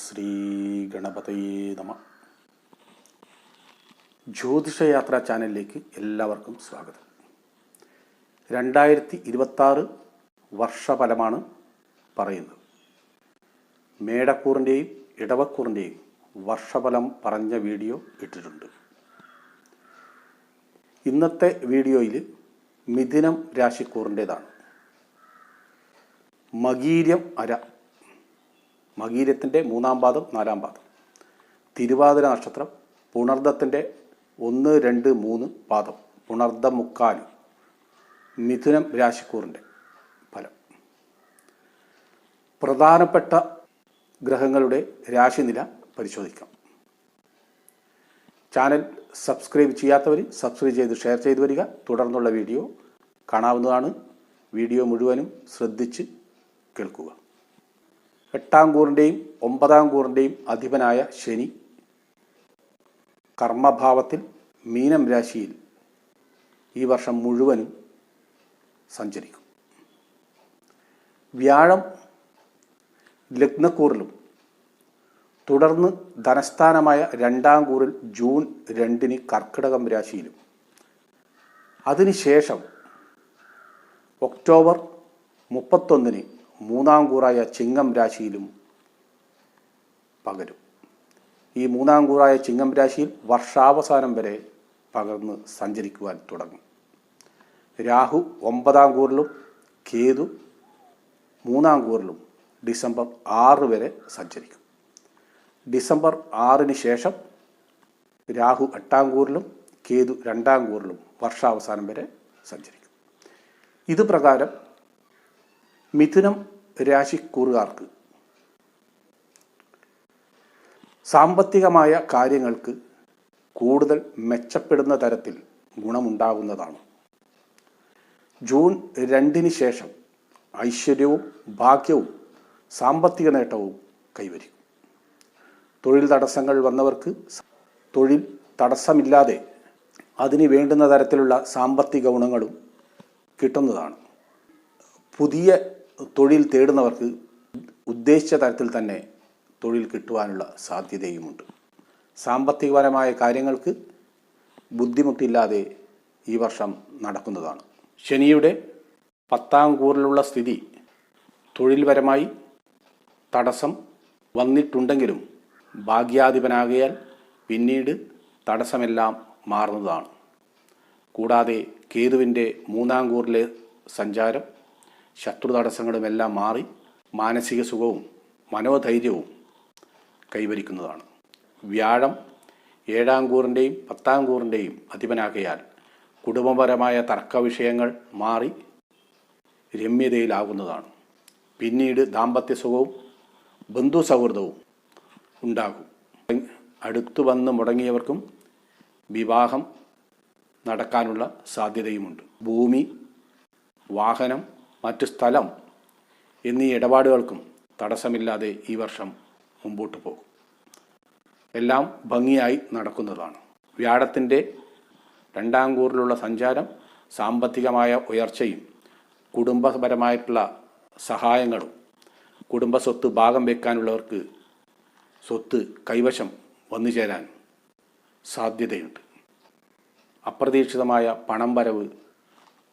ശ്രീ ഗണപതയേ നമ. ജ്യോതിഷയാത്ര ചാനലിലേക്ക് എല്ലാവർക്കും സ്വാഗതം. രണ്ടായിരത്തി ഇരുപത്താറ് വർഷഫലമാണ് പറയുന്നത്. മേടക്കൂറിന്റെയും ഇടവക്കൂറിന്റെയും വർഷഫലം പറഞ്ഞ വീഡിയോ ഇട്ടിട്ടുണ്ട്. ഇന്നത്തെ വീഡിയോയിൽ മിഥുനം രാശിക്കൂറിന്റേതാണ് മകീര്യം അര. മകീര്യത്തിന്റെ മൂന്നാം പാദം നാലാം പാദം. തിരുവാതിര നക്ഷത്രം പുണർദത്തിന്റെ ഒന്ന് രണ്ട് മൂന്ന് പാദം. പുണർദ മുക്കാൽ മിഥുനം രാശിക്കൂറിന്റെ ഫലം. പ്രധാനപ്പെട്ട ഗ്രഹങ്ങളുടെ രാശിനില പരിശോധിക്കാം. ചാനൽ സബ്സ്ക്രൈബ് ചെയ്യാത്തവർ സബ്സ്ക്രൈബ് ചെയ്ത് ഷെയർ ചെയ്ത് വരിക. തുടർന്നുള്ള വീഡിയോ കാണാവുന്നതാണ്. വീഡിയോ മുഴുവനും ശ്രദ്ധിച്ച് കേൾക്കുക. എട്ടാം കൂറിന്റെയും ഒമ്പതാം കൂറിന്റെയും അധിപനായ ശനി കർമ്മഭാവത്തിൽ മീനം രാശിയിൽ ഈ വർഷം മുഴുവനും സഞ്ചരിക്കും. വ്യാഴം ലഗ്നക്കൂറിലും തുടർന്ന് ധനസ്ഥാനമായ രണ്ടാം കൂറിൽ ജൂൺ രണ്ടിന് കർക്കിടകം രാശിയിലും. അതിനുശേഷം ഒക്ടോബർ മുപ്പത്തൊന്നിന് മൂന്നാം കൂറായ ചിങ്ങം രാശിയിലും പകരും. ഈ മൂന്നാം കൂറായ ചിങ്ങം രാശിയിൽ വർഷാവസാനം വരെ പകർന്ന് സഞ്ചരിക്കുവാൻ തുടങ്ങും. രാഹു ഒമ്പതാം കൂറിലും കേതു മൂന്നാം കൂറിലും ഡിസംബർ ആറ് വരെ സഞ്ചരിക്കും. ഡിസംബർ ആറിന് ശേഷം രാഹു എട്ടാം കൂറിലും കേതു രണ്ടാം കൂറിലും വർഷാവസാനം വരെ സഞ്ചരിക്കും. ഇത് പ്രകാരം മിഥുനം രാശിക്കൂറുകാർക്ക്. സാമ്പത്തികമായ കാര്യങ്ങൾക്ക് കൂടുതൽ മെച്ചപ്പെടുന്ന തരത്തിൽ ഗുണമുണ്ടാകുന്നതാണ്. ജൂൺ രണ്ടിന് ശേഷം ഐശ്വര്യവും ഭാഗ്യവും സാമ്പത്തിക നേട്ടവും കൈവരിക്കും. തൊഴിൽ തടസ്സങ്ങൾ വന്നവർക്ക് തൊഴിൽ തടസ്സമില്ലാതെ അതിന് വേണ്ടുന്ന തരത്തിലുള്ള സാമ്പത്തിക ഗുണങ്ങളും കിട്ടുന്നതാണ്. പുതിയ തൊഴിൽ തേടുന്നവർക്ക് ഉദ്ദേശിച്ച തരത്തിൽ തന്നെ തൊഴിൽ കിട്ടുവാനുള്ള സാധ്യതയുമുണ്ട്. സാമ്പത്തികപരമായ കാര്യങ്ങൾക്ക് ബുദ്ധിമുട്ടില്ലാതെ ഈ വർഷം നടക്കുന്നതാണ്. ശനിയുടെ പത്താം കൂറിലുള്ള സ്ഥിതി തൊഴിൽപരമായി തടസ്സം വന്നിട്ടുണ്ടെങ്കിലും ഭാഗ്യാധിപനാകിയാൽ പിന്നീട് തടസ്സമെല്ലാം മാറുന്നതാണ്. കൂടാതെ കേതുവിന്റെ മൂന്നാം കൂറിലെ സഞ്ചാരം ശത്രു തടസ്സങ്ങളും എല്ലാം മാറി മാനസിക സുഖവും മനോധൈര്യവും കൈവരിക്കുന്നതാണ്. വ്യാഴം ഏഴാം കൂറിന്റെയും പത്താം കൂറിന്റെയും അധിപനാകയാൽ കുടുംബപരമായ തർക്ക വിഷയങ്ങൾ മാറി രമ്യതയിലാകുന്നതാണ്. പിന്നീട് ദാമ്പത്യ സുഖവും ബന്ധു സൗഹൃദവും ഉണ്ടാകും. അടുത്തു വന്ന് മുടങ്ങിയവർക്കും വിവാഹം നടക്കാനുള്ള സാധ്യതയുമുണ്ട്. ഭൂമി വാഹനം മറ്റു സ്ഥലം എന്നീ ഇടപാടുകൾക്കും തടസ്സമില്ലാതെ ഈ വർഷം മുമ്പോട്ട് പോകും. എല്ലാം ഭംഗിയായി നടക്കുന്നതാണ്. വ്യാഴത്തിന്റെ രണ്ടാം കൂറിലുള്ള സഞ്ചാരം സാമ്പത്തികമായ ഉയർച്ചയും കുടുംബപരമായിട്ടുള്ള സഹായങ്ങളും കുടുംബ സ്വത്ത് ഭാഗം വെക്കാനുള്ളവർക്ക് സ്വത്ത് കൈവശം വന്നു ചേരാൻ സാധ്യതയുണ്ട്. അപ്രതീക്ഷിതമായ പണം വരവ്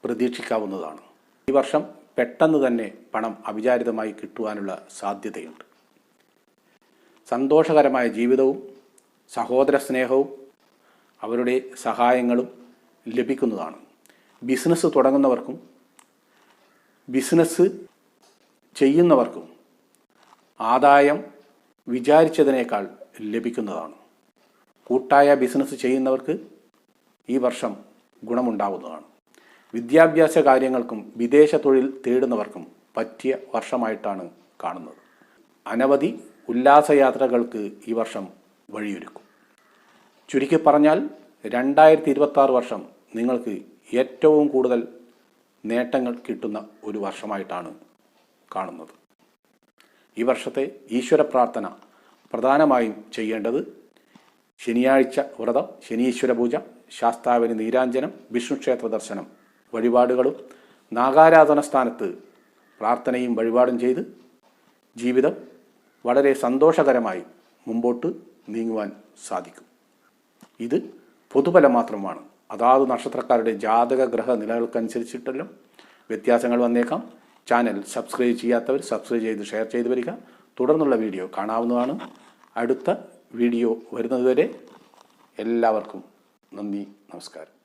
പ്രതീക്ഷിക്കാവുന്നതാണ്. ഈ വർഷം പെട്ടെന്ന് തന്നെ പണം അവിചാരിതമായി കിട്ടുവാനുള്ള സാധ്യതയുണ്ട്. സന്തോഷകരമായ ജീവിതവും സഹോദര സ്നേഹവും അവരുടെ സഹായങ്ങളും ലഭിക്കുന്നതാണ്. ബിസിനസ് തുടങ്ങുന്നവർക്കും ബിസിനസ് ചെയ്യുന്നവർക്കും ആദായം വിചാരിച്ചതിനേക്കാൾ ലഭിക്കുന്നതാണ്. കൂട്ടായ ബിസിനസ് ചെയ്യുന്നവർക്ക് ഈ വർഷം ഗുണമുണ്ടാവുന്നതാണ്. വിദ്യാഭ്യാസ കാര്യങ്ങൾക്കും വിദേശ തൊഴിൽ തേടുന്നവർക്കും പറ്റിയ വർഷമായിട്ടാണ് കാണുന്നത്. അനവധി ഉല്ലാസയാത്രകൾക്ക് ഈ വർഷം വഴിയൊരുക്കും. ചുരുക്കി പറഞ്ഞാൽ രണ്ടായിരത്തി ഇരുപത്തി വർഷം നിങ്ങൾക്ക് ഏറ്റവും കൂടുതൽ നേട്ടങ്ങൾ കിട്ടുന്ന ഒരു വർഷമായിട്ടാണ് കാണുന്നത്. ഈ വർഷത്തെ ഈശ്വര പ്രാർത്ഥന പ്രധാനമായും ചെയ്യേണ്ടത് ശനിയാഴ്ച വ്രതം ശനീശ്വര പൂജ ശാസ്താവിന് നീരാഞ്ജനം വിഷ്ണുക്ഷേത്ര ദർശനം വഴിപാടുകളും നാഗാരാധന സ്ഥാനത്ത് പ്രാർത്ഥനയും വഴിപാടും ചെയ്ത് ജീവിതം വളരെ സന്തോഷകരമായി മുമ്പോട്ട് നീങ്ങുവാൻ സാധിക്കും. ഇത് പൊതുഫലം മാത്രമാണ്. അതാത് നക്ഷത്രക്കാരുടെ ജാതക ഗ്രഹ നിലകൾക്കനുസരിച്ചിട്ടെല്ലാം വ്യത്യാസങ്ങൾ വന്നേക്കാം. ചാനൽ സബ്സ്ക്രൈബ് ചെയ്യാത്തവർ സബ്സ്ക്രൈബ് ചെയ്ത് ഷെയർ ചെയ്ത് വരിക. തുടർന്നുള്ള വീഡിയോ കാണാവുന്നതാണ്. അടുത്ത വീഡിയോ വരുന്നതുവരെ എല്ലാവർക്കും നന്ദി നമസ്കാരം.